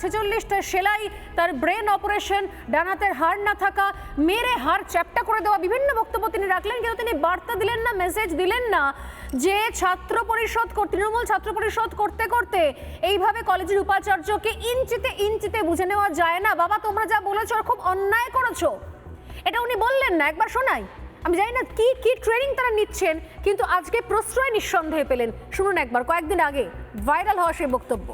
ছেচল্লিশটা সেলাই, তার brain operation, ডানাতের হাড় না থাকা, মেরে হাড় চ্যাপটা করে দেওয়া, বিভিন্ন বক্তব্য তিনি রাখলেন, কিন্তু তিনি বার্তা দিলেন না মেসেজ দিলেন না যে ছাত্র পরিষদ তৃণমূল ছাত্র পরিষদ করতে করতে এইভাবে কলেজের উপাচার্যকে ইঞ্চিতে ইঞ্চিতে বুঝে নেওয়া যায় না। বাবা, তোমরা যা বলেছ খুব অন্যায় করেছ, এটা উনি বললেন না, একবার শোনাই। আমি জানি না কি কি ট্রেনিং তারা নিচ্ছেন, কিন্তু আজকে প্রশ্রয় নিঃসন্দেহে পেলেন। শুনুন একবার, কয়েকদিন আগে ভাইরাল হওয়া সেই বক্তব্য।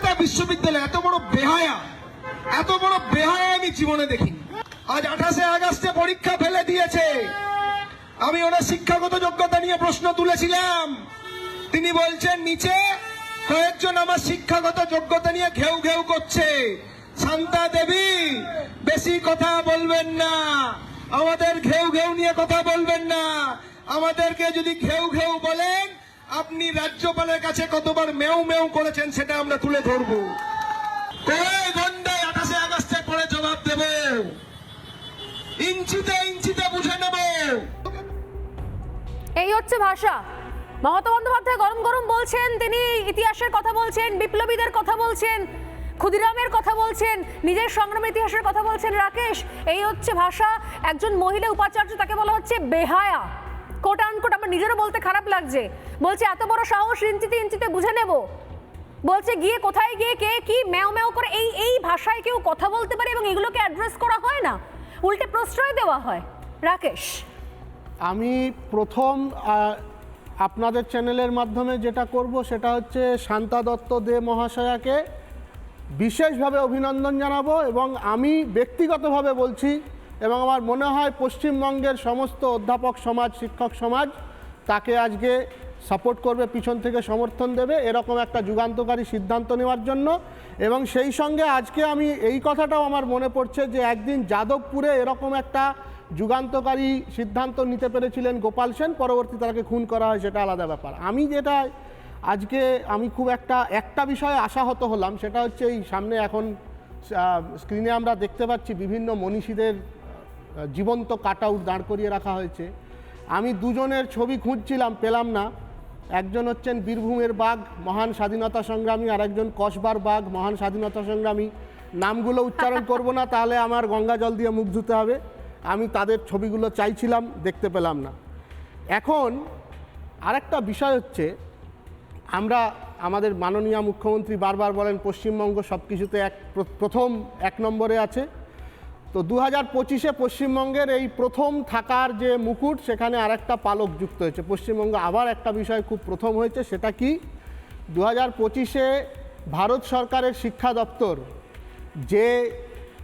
কলকাতা বিশ্ববিদ্যালয়, এত বড় বেহায়া, এত বড় বেহায়া আমি জীবনে দেখিনি। আজ আঠাশে আগস্টে পরীক্ষা ফেলে দিয়েছে। আমি ওনার শিক্ষাগত যোগ্যতা নিয়ে প্রশ্ন তুলেছিলাম। তিনি বলছেন, নিচে কয়েকজন আমার শিক্ষাগত যোগ্যতা নিয়ে ঘেউ ঘেউ করছে। শান্তা দেবী, বেশি কথা বলবেন না। আমাদের ঘেউ ঘেউ নিয়ে কথা বলবেন না। আমাদেরকে যদি ঘেউ ঘেউ বলেন আপনি রাজ্যপালের কাছে কতবার মেউ মেউ করেছেন সেটা আমরা তুলে ধরবো। কই গন্ডায় আঠাশে আগস্টের পরে জবাব দেব। ইঞ্চিতে ইঞ্চিতে বুঝে নেব। এই হচ্ছে ভাষা। মমতা বন্দ্যোপাধ্যায় গরম গরম বলছেন, তিনি ইতিহাসের কথা বলছেন, বিপ্লবীদের কথা বলছেন, ক্ষুদিরামের কথা বলছেন, নিজের সংগ্রাম ইতিহাসের কথা বলছেন রাকেশ। এই হচ্ছে ভাষা। একজন মহিলা উপাচার্য, তাকে বলা হচ্ছে বেহায়া। কোট আনকোট আমার নিজেরও বলতে খারাপ লাগছে। বলছে, এত বড় সাহস ইঞ্চিতে ইঞ্চিতে বুঝে নেব। বলছে, গিয়ে কোথায় গিয়ে কে কি ম্যাও ম্যাও করে এই এই ভাষায় কেউ কথা বলতে পারে এবং এগুলোকে অ্যাড্রেস করা হয় না? উল্টে প্রশ্রয় দেওয়া হয়। রাকেশ। আমি প্রথম আপনাদের চ্যানেলের মাধ্যমে যেটা করব সেটা হচ্ছে শান্তা দত্ত দে মহাশয়াকে বিশেষভাবে অভিনন্দন জানাব এবং আমি ব্যক্তিগতভাবে বলছি এবং আমার মনে হয় পশ্চিমবঙ্গের সমস্ত অধ্যাপক সমাজ, শিক্ষক সমাজ তাকে আজকে সাপোর্ট করবে, পিছন থেকে সমর্থন দেবে এরকম একটা যুগান্তকারী সিদ্ধান্ত নেওয়ার জন্য। এবং সেই সঙ্গে আজকে আমি এই কথাটাও আমার মনে পড়ছে যে একদিন যাদবপুরে এরকম একটা যুগান্তকারী সিদ্ধান্ত নিতে পেরেছিলেন গোপাল সেন, পরবর্তী তাকে খুন করা হয় সেটা আলাদা ব্যাপার। আমি যেটা আজকে আমি খুব একটা একটা বিষয়ে আশাহত হলাম, সেটা হচ্ছে এই সামনে এখন স্ক্রিনে আমরা দেখতে পাচ্ছি বিভিন্ন মনীষীদের জীবন্ত কাট আউট দাঁড় করিয়ে রাখা হয়েছে। আমি দুজনের ছবি খুঁজছিলাম, পেলাম না। একজন হচ্ছেন বীরভূমের বাঘ, মহান স্বাধীনতা সংগ্রামী আর একজন কসবার বাঘ, মহান স্বাধীনতা সংগ্রামী। নামগুলো উচ্চারণ করব না, তাহলে আমার গঙ্গা জল দিয়ে মুখ ধুতে হবে। আমি তাদের ছবিগুলো চাইছিলাম, দেখতে পেলাম না। এখন আরেকটা বিষয় হচ্ছে, আমরা আমাদের মাননীয় মুখ্যমন্ত্রী বারবার বলেন, পশ্চিমবঙ্গ সব কিছুতে এক প্রথম এক নম্বরে আছে। তো দু হাজার পঁচিশে পশ্চিমবঙ্গের এই প্রথম থাকার যে মুকুট, সেখানে আরেকটা পালক যুক্ত হয়েছে। পশ্চিমবঙ্গে আবার একটা বিষয় খুব প্রথম হয়েছে, সেটা কি? দু হাজার পঁচিশে ভারত সরকারের শিক্ষা দপ্তর যে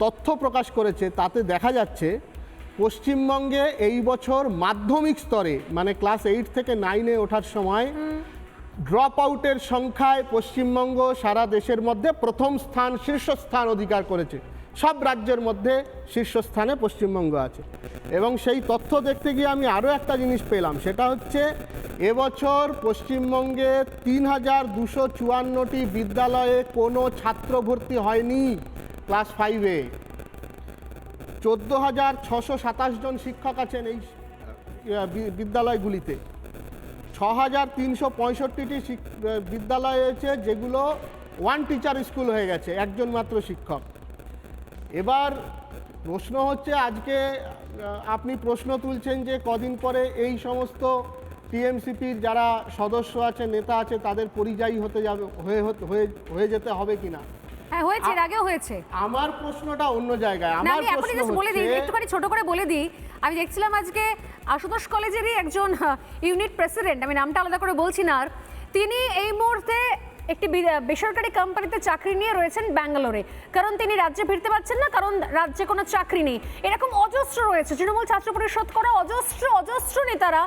তথ্য প্রকাশ করেছে, তাতে দেখা যাচ্ছে পশ্চিমবঙ্গে এই বছর মাধ্যমিক স্তরে মানে ক্লাস এইট থেকে নাইনে ওঠার সময় ড্রপ আউটের সংখ্যায় পশ্চিমবঙ্গ সারা দেশের মধ্যে প্রথম স্থান শীর্ষস্থান অধিকার করেছে। সব রাজ্যের মধ্যে শীর্ষস্থানে পশ্চিমবঙ্গ আছে। এবং সেই তথ্য দেখতে গিয়ে আমি আরও একটা জিনিস পেলাম, সেটা হচ্ছে এবছর পশ্চিমবঙ্গে তিন হাজার দুশো চুয়ান্নটি বিদ্যালয়ে কোনো ছাত্র ভর্তি হয়নি ক্লাস ফাইভে চোদ্দ হাজার ছশো সাতাশ জন শিক্ষক আছেন এই বিদ্যালয়গুলিতে। ছ হাজার তিনশো পঁয়ষট্টিটি বিদ্যালয় রয়েছে যেগুলো ওয়ান টিচার স্কুল হয়ে গেছে, একজন মাত্র শিক্ষক। এবার প্রশ্ন হচ্ছে আজকে আপনি প্রশ্ন তুলছেন যে কদিন পরে এই সমস্ত টিএমসিপির যারা সদস্য আছে নেতা আছে তাদের পরিযায়ী হতে যাবে হয়ে হয়ে যেতে হবে কিনা? হ্যাঁ হয়েছে এর আগেও হয়েছে। আমার প্রশ্নটা অন্য জায়গায়। আমার প্রশ্ন বলে দিই একটুখানি ছোট করে বলে দিই। আমি দেখছিলাম আজকে আশুতোষ কলেজেরই একজন ইউনিট প্রেসিডেন্ট আমি নামটা আলাদা করে বলছি না আর তিনি এই মুহূর্তে একটি বেসরকারি কোম্পানিতে চাকরি নিয়ে রয়েছেন ব্যাঙ্গালোরে। কারণ তিনি রাজ্যে ফিরতে পারছেন না, কারণ রাজ্যে কোনো চাকরি নেই। এরকম অজস্র রয়েছে, তৃণমূল ছাত্র পরিষদ করা অজস্র অজস্র নেতারা,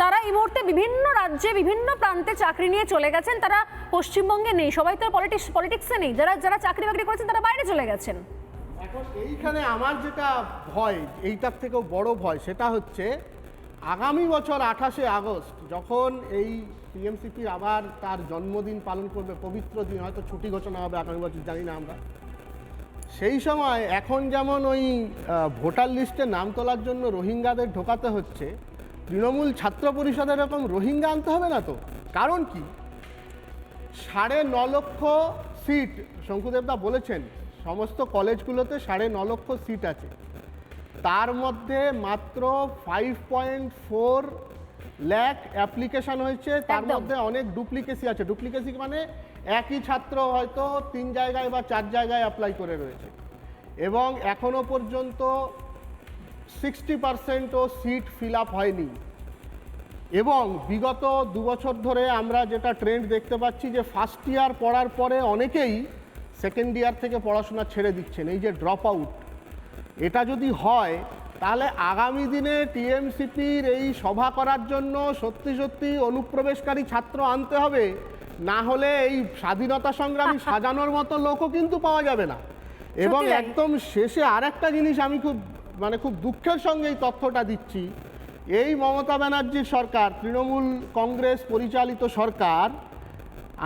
তারা এই মুহূর্তে বিভিন্ন রাজ্যে, বিভিন্ন প্রান্তে চাকরি নিয়ে চলে গেছেন। তারা পশ্চিমবঙ্গে নেই, সবাই তো পলিটিক্স পলিটিক্সে নেই। যারা যারা চাকরি বাকরি করেছেন, তারা বাইরে চলে গেছেন। এখন এইখানে আমার যেটা ভয়, এইটার থেকেও বড় ভয়, সেটা হচ্ছে আগামী বছর আঠাশে আগস্ট, যখন এই টিএমসিপি আবার তার জন্মদিন পালন করবে, পবিত্র দিন, হয়তো ছুটি ঘোষণা হবে আগামী বছর, জানি না আমরা। সেই সময় এখন যেমন ওই ভোটার লিস্টে নাম তোলার জন্য রোহিঙ্গাদের ঢোকাতে হচ্ছে, তৃণমূল ছাত্র পরিষদের এরকম রোহিঙ্গা আনতে হবে না তো? কারণ কি? সাড়ে ন লক্ষ সিট শঙ্কুদেবদা বলেছেন, সমস্ত কলেজগুলোতে সাড়ে ন লক্ষ সিট আছে। তার মধ্যে মাত্র five point four lakh application হয়েছে তার মধ্যে অনেক ডুপ্লিকেসি আছে। ডুপ্লিকেসি মানে একই ছাত্র হয়তো তিন জায়গায় বা চার জায়গায় অ্যাপ্লাই করে রয়েছে। এবং এখনও পর্যন্ত সিক্সটি পার্সেন্টও সিট ফিল আপ হয়নি। এবং বিগত দু বছর ধরে আমরা যেটা ট্রেন্ড দেখতে পাচ্ছি যে ফার্স্ট ইয়ার পড়ার পরে অনেকেই সেকেন্ড ইয়ার থেকে পড়াশোনা ছেড়ে দিচ্ছেন এই যে ড্রপ আউট এটা যদি হয় তাহলে আগামী দিনে টিএমসিপির এই সভা করার জন্য সত্যি সত্যি অনুপ্রবেশকারী ছাত্র আনতে হবে না হলে এই স্বাধীনতা সংগ্রামী সাজানোর মতো লোকও কিন্তু পাওয়া যাবে না। এবং একদম শেষে আরেকটা জিনিস আমি খুব মানে খুব দুঃখের সঙ্গে এই তথ্যটা দিচ্ছি। এই মমতা ব্যানার্জির সরকার তৃণমূল কংগ্রেস পরিচালিত সরকার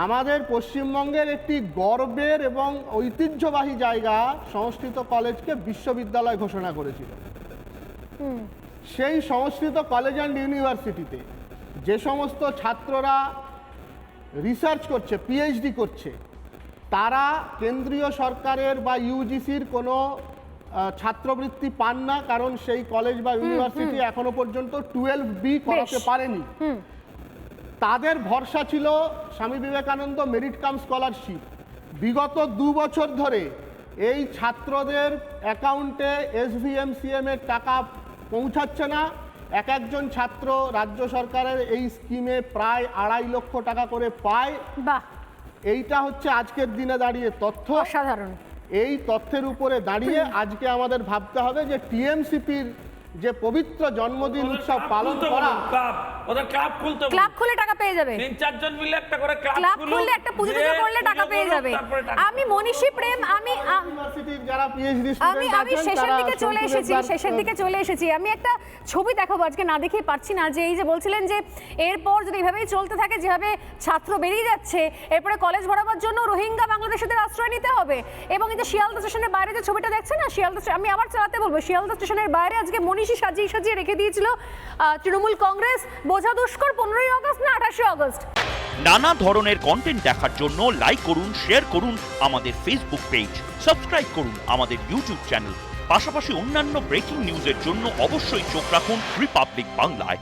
আমাদের পশ্চিমবঙ্গের একটি গর্বের এবং ঐতিহ্যবাহী জায়গা সংস্কৃত কলেজকে বিশ্ববিদ্যালয় ঘোষণা করেছিল। সেই সংস্কৃত কলেজ অ্যান্ড ইউনিভার্সিটিতে যে সমস্ত ছাত্ররা রিসার্চ করছে পিএইচডি করছে তারা কেন্দ্রীয় সরকারের বা ইউজিসির কোনো ছাত্রবৃত্তি পান না কারণ সেই কলেজ বা ইউনিভার্সিটি এখনও পর্যন্ত টুয়েলভ বি করাতে পারেনি। তাদের ভরসা ছিল Swami Vivekananda merit cum scholarship বিগত দু বছর ধরে এই ছাত্রদের অ্যাকাউন্টে এসভিএমসিএম এর টাকা পৌঁছাচ্ছে না। এক একজন ছাত্র রাজ্য সরকারের এই স্কিমে প্রায় আড়াই লক্ষ টাকা করে পায়। বাহ। এইটা হচ্ছে আজকের দিনে দাঁড়িয়ে তথ্য। অসাধারণ। এই তথ্যের উপরে দাঁড়িয়ে আজকে আমাদের ভাবতে হবে যে টিএমসিপির যে পবিত্র জন্মদিন উৎসব পালন করা। ক্লাব। ওদের ক্লাব খুলতে ক্লাব খুলে টাকা পেয়ে যাবে। তিন চারজন মিলে একটা করে ক্লাব খুললে একটা পুজো টুজো করলে টাকা পেয়ে যাবে। আমি মনীষী প্রেম আমি ইউনিভার্সিটির যারা পিএইচডি আমি আমি শেষের দিকে চলে এসেছি শেষের দিকে চলে এসেছি। আমি একটা ছবি দেখাবো আজকে না পারছি না যে এই যে বলছিলেন যে এরপর যদি এভাবেই চলতে থাকে যেভাবে ছাত্র বেরিয়ে যাচ্ছে এরপরে কলেজ ভরাবার জন্য রোহিঙ্গা বাংলাদেশিদের আশ্রয় নিতে হবে। এবং এই যে শিয়ালদা স্টেশনের বাইরে যে ছবিটা দেখছেন না শিয়ালদা আমি আবার চালাতে বলব শিয়ালদা স্টেশনের বাইরে আজকে মনীষী সাজিয়ে সাজিয়ে রেখে দিয়েছিল তৃণমূল কংগ্রেস। বোঝা দুষ্কর, পনেরোই আগস্ট না আঠাশে আগস্ট। নানা ধরনের কন্টেন্ট দেখার জন্য লাইক করুন শেয়ার করুন আমাদের ফেসবুক পেজ সাবস্ক্রাইব করুন আমাদের ইউটিউব চ্যানেল পাশাপাশি অন্যান্য ব্রেকিং নিউজের জন্য অবশ্যই চোখ রাখুন রিপাবলিক বাংলায়